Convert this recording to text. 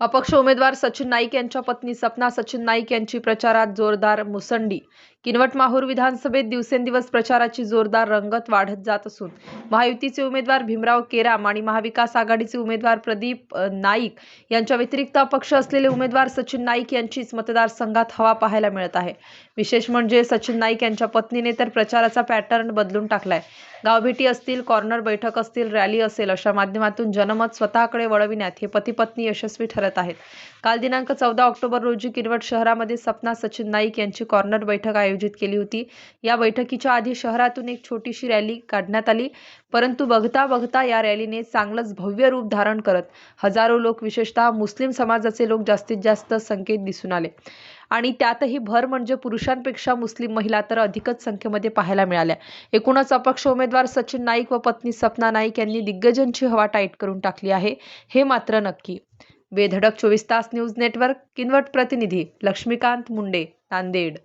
अपक्ष उमेदवार सचिन नाईक यांच्या पत्नी सपना सचिन नाईक यांची प्रचारात जोरदार मुसंडी. किनवट माहूर विधानसभेत दिवसेंदिवस प्रचाराची जोरदार रंगत वाढत जात असून महायुतीचे उमेदवार भीमराव केराम आणि महाविकास आघाडीचे उमेदवार प्रदीप नाईक यांच्या व्यतिरिक्त अपक्ष असलेले उमेदवार सचिन नाईक यांचीच मतदारसंघात हवा पाहायला मिळत आहे. विशेष म्हणजे सचिन नाईक यांच्या पत्नीने तर प्रचाराचा पॅटर्न बदलून टाकलाय. गावभेटी असतील कॉर्नर बैठक असतील रॅली असेल अशा माध्यमातून जनमत स्वतःकडे वळविण्यात हे पती पत्नी यशस्वी ठरत आहेत. काल दिनांक चौदा ऑक्टोबर रोजी किनवट शहरामध्ये सपना सचिन नाईक यांची कॉर्नर बैठक आयोजित केली होती. या बैठकीच्या आधी शहरातून एक छोटीशी रॅली काढण्यात आली. परंतु बघता बघता या रॅलीने चांगलंच भव्य रूप धारण करत हजारो लोक विशेषतः मुस्लिम समाजाचे लोक जास्तीत जास्त संकेत दिसून आले. आणि त्यातही भर म्हणजे पुरुषांपेक्षा मुस्लिम महिला तर अधिकच संख्येमध्ये पाहायला मिळाल्या. एकूणच अपक्ष उमेदवार सचिन नाईक व पत्नी सपना नाईक यांनी दिग्गजांची हवा टाईट करून टाकली आहे. हे मात्र नक्की. बेधडक चोवीस तास न्यूज नेटवर्क किनवट प्रतिनिधी लक्ष्मीकांत मुंडे नांदेड.